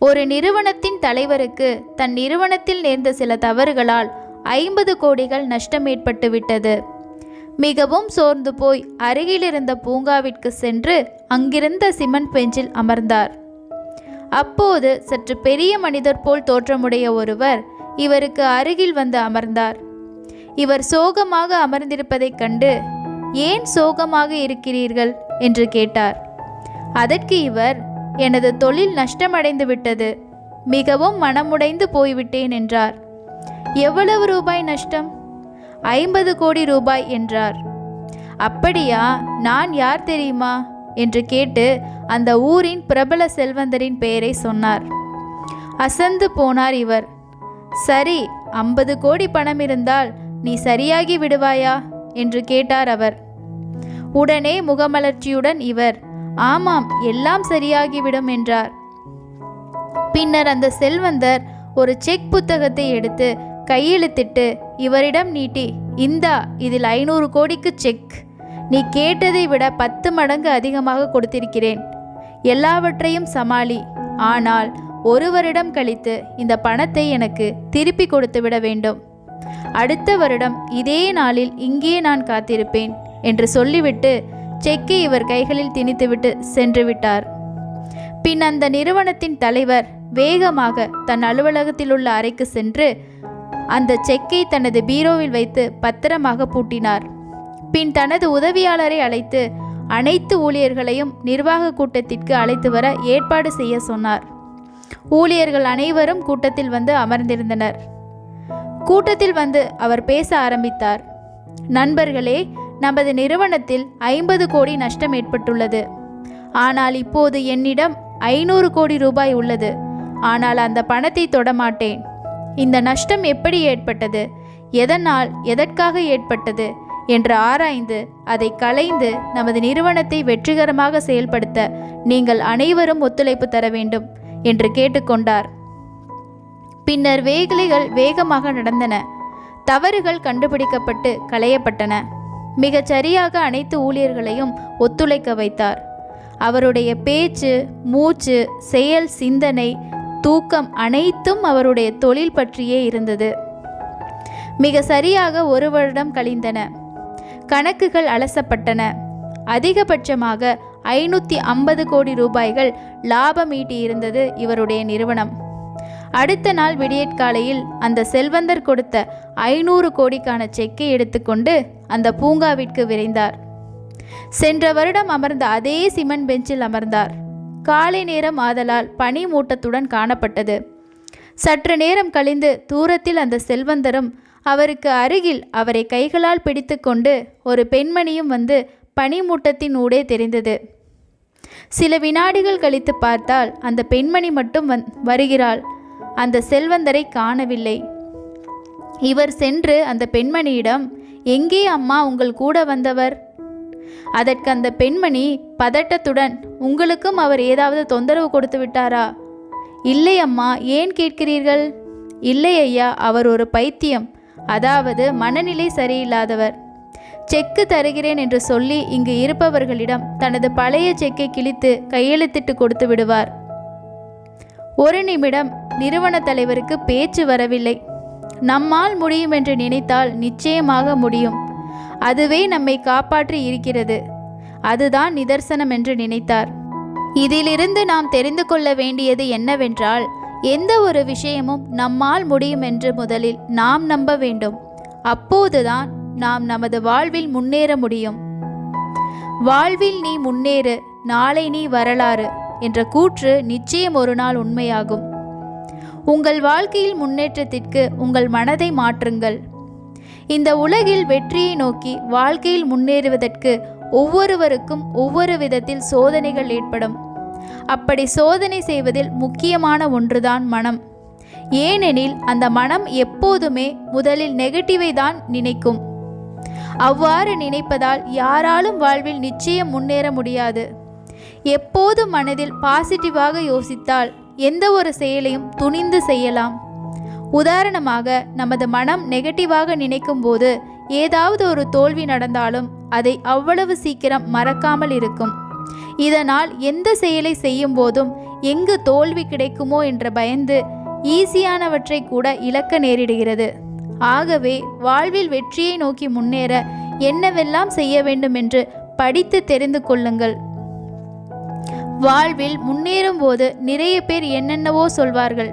ஒரு நிறுவனத்தின் தலைவருக்கு தன் நிறுவனத்தில் நேர்ந்த சில தவறுகளால் ஐம்பது கோடிகள் நஷ்டம் ஏற்பட்டு விட்டது மிகவும் சோர்ந்து போய் அருகிலிருந்த பூங்காவிற்கு சென்று அங்கிருந்த சிமெண்ட் பெஞ்சில் அமர்ந்தார். அப்போது சற்று பெரிய மனிதர் போல் தோற்றமுடைய ஒருவர் இவருக்கு அருகில் வந்து அமர்ந்தார். இவர் சோகமாக அமர்ந்திருப்பதைக் கண்டு ஏன் சோகமாக இருக்கிறீர்கள்? என்று கேட்டார். அதற்கு இவர் எனது தொழில் நஷ்டமடைந்து விட்டது. மிகவும் மனமுடைந்து போய்விட்டேன் என்றார். எவ்வளவு ரூபாய் நஷ்டம்? ஐம்பது கோடி ரூபாய் என்றார். அப்படியா? நான் யார் தெரியுமா? என்று கேட்டு அந்த ஊரின் பிரபல செல்வந்தரின் பெயரை சொன்னார். அசந்து போனார் இவர். சரி ஐம்பது கோடி பணம் இருந்தால் நீ சரியாகி விடுவாயா? என்று கேட்டார் அவர். உடனே முகமலர்ச்சியுடன் இவர் ஆமாம் எல்லாம் சரியாகிவிடும் என்றார். பின்னர் அந்த செல்வந்தர் ஒரு செக் புத்தகத்தை எடுத்து கையெழுத்திட்டு இவரிடம் நீட்டி இந்தா இதில் ஐநூறு கோடிக்கு செக். நீ கேட்டதை விட பத்து மடங்கு அதிகமாக கொடுத்திருக்கிறேன். எல்லாவற்றையும் சமாளி. ஆனால் ஒரு வருடம் கழித்து இந்த பணத்தை எனக்கு திருப்பி கொடுத்து விட வேண்டும். அடுத்த வருடம் இதே நாளில் இங்கே நான் காத்திருப்பேன் என்று சொல்லிவிட்டு செக்கை இவர் கைகளில் திணித்துவிட்டு சென்று விட்டார் பின் அந்த நிறுவனத்தின் தலைவர் வேகமாக தன் அலுவலகத்தில் உள்ள அறைக்கு சென்று அந்த செக்கை தனது பீரோவில் வைத்து பத்திரமாக பூட்டினார். பின் தனது உதவியாளரை அழைத்து அனைத்து ஊழியர்களையும் நிர்வாக கூட்டத்திற்கு அழைத்து வர ஏற்பாடு செய்ய சொன்னார். ஊழியர்கள் அனைவரும் கூட்டத்தில் வந்து அமர்ந்திருந்தனர். கூட்டத்தில் வந்து அவர் பேச ஆரம்பித்தார். நண்பர்களே நமது நிறுவனத்தில் ஐம்பது கோடி நஷ்டம் ஏற்பட்டுள்ளது. ஆனால் இப்போது என்னிடம் ஐநூறு கோடி ரூபாய் உள்ளது. ஆனால் அந்த பணத்தை தொடமாட்டேன். இந்த நஷ்டம் எப்படி ஏற்பட்டது? எதனால் எதற்காக ஏற்பட்டது? என்று ஆராய்ந்து அதை களைந்து நமது நிறுவனத்தை வெற்றிகரமாக செயல்படுத்த நீங்கள் அனைவரும் ஒத்துழைப்பு தர வேண்டும் என்று கேட்டுக்கொண்டார். பின்னர் வேகலைகள் வேகமாக நடந்தன. தவறுகள் கண்டுபிடிக்கப்பட்டு களையப்பட்டன. மிகச் சரியாக அனைத்து ஊழியர்களையும் ஒத்துழைக்க வைத்தார். அவருடைய பேச்சு மூச்சு செயல் சிந்தனை தூக்கம் அனைத்தும் அவருடைய தொழில் பற்றியே இருந்தது. மிக சரியாக ஒரு வருடம் கழிந்தன. கணக்குகள் அலசப்பட்டன. அதிகபட்சமாக ஐநூற்றி ஐம்பது கோடி ரூபாய்கள் லாபம் ஈட்டியிருந்தது இவருடைய நிறுவனம். அடுத்த நாள் விடியற்காலையில் அந்த செல்வந்தர் கொடுத்த ஐநூறு கோடிக்கான செக்கை எடுத்துக்கொண்டு அந்த பூங்காவிற்கு விரைந்தார். சென்ற வருடம் அமர்ந்த அதே சிமெண்ட் பெஞ்சில் அமர்ந்தார். காலை நேரம் ஆதலால் பனி மூட்டத்துடன் காணப்பட்டது. சற்று நேரம் கழிந்து தூரத்தில் அந்த செல்வந்தரும் அவருக்கு அருகில் அவரை கைகளால் பிடித்துக்கொண்டு ஒரு பெண்மணியும் வந்து பனிமூட்டத்தின் ஊடே தெரிந்தது. சில வினாடிகள் கழித்து பார்த்தால் அந்த பெண்மணி மட்டும் வந் வருகிறாள். அந்த செல்வந்தரை காணவில்லை. இவர் சென்று அந்த பெண்மணியிடம் எங்கே அம்மா உங்கள் கூட வந்தவர்? அதற்கு அந்த பெண்மணி பதட்டத்துடன் உங்களுக்கும் அவர் ஏதாவது தொந்தரவு கொடுத்து விட்டாரா? இல்லை அம்மா ஏன் கேட்கிறீர்கள்? இல்லை ஐயா அவர் ஒரு பைத்தியம் அதாவது மனநிலை சரியில்லாதவர். செக்கு தருகிறேன் என்று சொல்லி இங்கு இருப்பவர்களிடம் தனது பழைய செக்கை கிழித்து கையெழுத்திட்டு கொடுத்து விடுவார். ஒரு நிமிடம் நிறுவன தலைவருக்கு பேச்சு வரவில்லை. நம்மால் முடியும் என்று நினைத்தால் நிச்சயமாக முடியும். அதுவே நம்மை காப்பாற்றி இருக்கிறது. அதுதான் நிதர்சனம் என்று நினைத்தார். இதிலிருந்து நாம் தெரிந்து கொள்ள வேண்டியது என்னவென்றால் எந்த ஒரு விஷயமும் நம்மால் முடியும் என்று முதலில் நாம் நம்ப வேண்டும். அப்போதுதான் நாம் நமது வாழ்வில் முன்னேற முடியும். வாழ்வில் நீ முன்னேறு நாளை நீ வரலாறு. என்ற கூற்று நிச்சயம் ஒரு நாள் உண்மையாகும். உங்கள் வாழ்க்கையில் முன்னேற்றத்திற்கு உங்கள் மனதை மாற்றுங்கள். இந்த உலகில் வெற்றியை நோக்கி வாழ்க்கையில் முன்னேறுவதற்கு ஒவ்வொருவருக்கும் ஒவ்வொரு விதத்தில் சோதனைகள் ஏற்படும். அப்படி சோதனை செய்வதில் முக்கியமான ஒன்றுதான் மனம். ஏனெனில் அந்த மனம் எப்போதுமே முதலில் நெகட்டிவை தான் நினைக்கும். அவ்வாறு நினைப்பதால் யாராலும் வாழ்வில் நிச்சயம் முன்னேற முடியாது. எப்போது மனதில் பாசிட்டிவாக யோசித்தால் எந்த ஒரு செயலையும் துணிந்து செய்யலாம். உதாரணமாக நமது மனம் நெகட்டிவாக நினைக்கும் போது ஏதாவது ஒரு தோல்வி நடந்தாலும் அதை அவ்வளவு சீக்கிரம் மறக்காமல் இருக்கும். இதனால் எந்த செயலை செய்யும் போதும் எங்கு தோல்வி கிடைக்குமோ என்ற பயந்து ஈஸியானவற்றை கூட இழக்க நேரிடுகிறது. ஆகவே வாழ்வில் வெற்றியை நோக்கி முன்னேற என்னவெல்லாம் செய்ய வேண்டும் என்று படித்து தெரிந்து கொள்ளுங்கள். வாழ்வில் முன்னேறும் போது நிறைய பேர் என்னென்னவோ சொல்வார்கள்.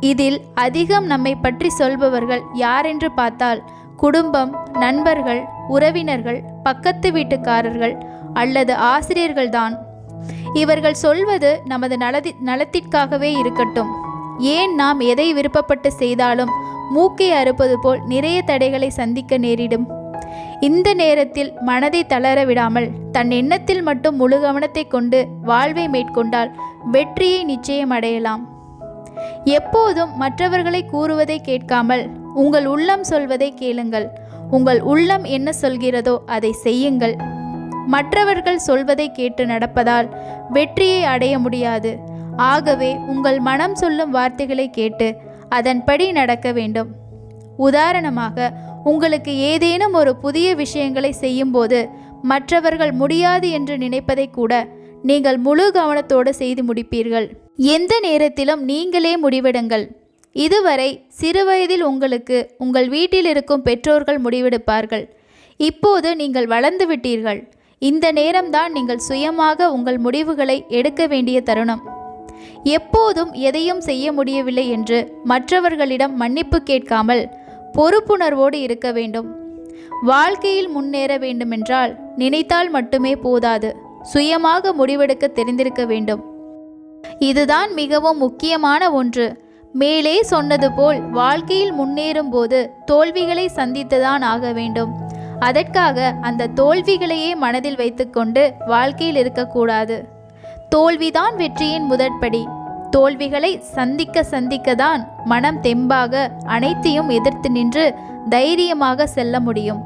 இதில் அதிகம் நம்மை பற்றி சொல்பவர்கள் யாரென்று பார்த்தால் குடும்பம் நண்பர்கள் உறவினர்கள் பக்கத்து வீட்டுக்காரர்கள் அல்லது ஆசிரியர்கள்தான். இவர்கள் சொல்வது நமது நலதி நலத்திற்காகவே இருக்கட்டும். ஏன் நாம் எதை விருப்பப்பட்டு செய்தாலும் மூக்கை அறுப்பது போல் நிறைய தடைகளை சந்திக்க நேரிடும். இந்த நேரத்தில் மனதை தளர விடாமல் தன் எண்ணத்தில் மட்டும் முழு கவனத்தை கொண்டு வாழ்வை மேற்கொண்டால் வெற்றியை நிச்சயம் அடையலாம். எப்போதும் மற்றவர்களை கூறுவதை கேட்காமல் உங்கள் உள்ளம் சொல்வதை கேளுங்கள். உங்கள் உள்ளம் என்ன சொல்கிறதோ அதை செய்யுங்கள். மற்றவர்கள் சொல்வதை கேட்டு நடப்பதால் வெற்றியை அடைய முடியாது. ஆகவே உங்கள் மனம் சொல்லும் வார்த்தைகளை கேட்டு அதன்படி நடக்க வேண்டும். உதாரணமாக உங்களுக்கு ஏதேனும் ஒரு புதிய விஷயங்களை செய்யும்போது மற்றவர்கள் முடியாது என்று நினைப்பதை கூட நீங்கள் முழு கவனத்தோடு செய்து முடிப்பீர்கள். எந்த நேரத்திலும் நீங்களே முடிவெடுங்கள். இதுவரை சிறுவயதில் உங்களுக்கு உங்கள் வீட்டில் இருக்கும் பெற்றோர்கள் முடிவெடுப்பார்கள். இப்போது நீங்கள் வளர்ந்து விட்டீர்கள். இந்த நேரம்தான் நீங்கள் சுயமாக உங்கள் முடிவுகளை எடுக்க வேண்டிய தருணம். எப்போதும் எதையும் செய்ய முடியவில்லை என்று மற்றவர்களிடம் மன்னிப்பு கேட்காமல் பொறுப்புணர்வோடு இருக்க வேண்டும். வாழ்க்கையில் முன்னேற வேண்டுமென்றால் நினைத்தால் மட்டுமே போதாது. சுயமாக முடிவெடுக்க தெரிந்திருக்க வேண்டும். இதுதான் மிகவும் முக்கியமான ஒன்று. மேலே சொன்னது போல் வாழ்க்கையில் முன்னேறும் போது தோல்விகளை சந்தித்துதான் ஆக வேண்டும். அதற்காக அந்த தோல்விகளையே மனதில் வைத்துக்கொண்டு வாழ்க்கையில் இருக்கக்கூடாது. தோல்விதான் வெற்றியின் முதற்படி. தோல்விகளை சந்திக்க சந்திக்க தான் மனம் தெம்பாக அனைத்தையும் எதிர்த்து நின்று தைரியமாக செல்ல முடியும்.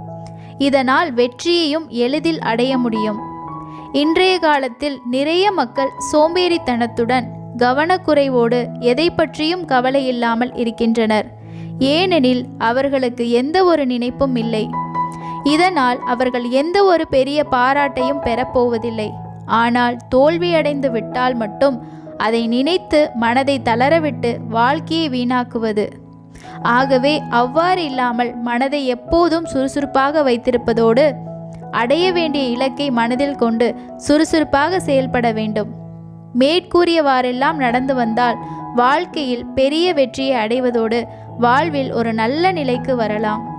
இதனால் வெற்றியையும் எளிதில் அடைய முடியும். இன்றைய காலத்தில் நிறைய மக்கள் சோம்பேறித்தனத்துடன் கவனக்குறைவோடு எதை பற்றியும் கவலை இல்லாமல் இருக்கின்றனர். ஏனெனில் அவர்களுக்கு எந்த ஒரு நினைப்பும் இல்லை. இதனால் அவர்கள் எந்த ஒரு பெரிய பாராட்டையும் பெறப்போவதில்லை ஆனால் தோல்வியடைந்து விட்டால் மட்டும் அதை நினைத்து மனதை தளரவிட்டு வாழ்க்கையை வீணாக்குவது. ஆகவே அவ்வாறு இல்லாமல் மனதை எப்போதும் சுறுசுறுப்பாக வைத்திருப்பதோடு அடைய வேண்டிய இலக்கை மனதில் கொண்டு சுறுசுறுப்பாக செயல்பட வேண்டும். மேற்கூறியவாறெல்லாம் நடந்து வந்தால் வாழ்க்கையில் பெரிய வெற்றியை அடைவதோடு வாழ்வில் ஒரு நல்ல நிலைக்கு வரலாம்.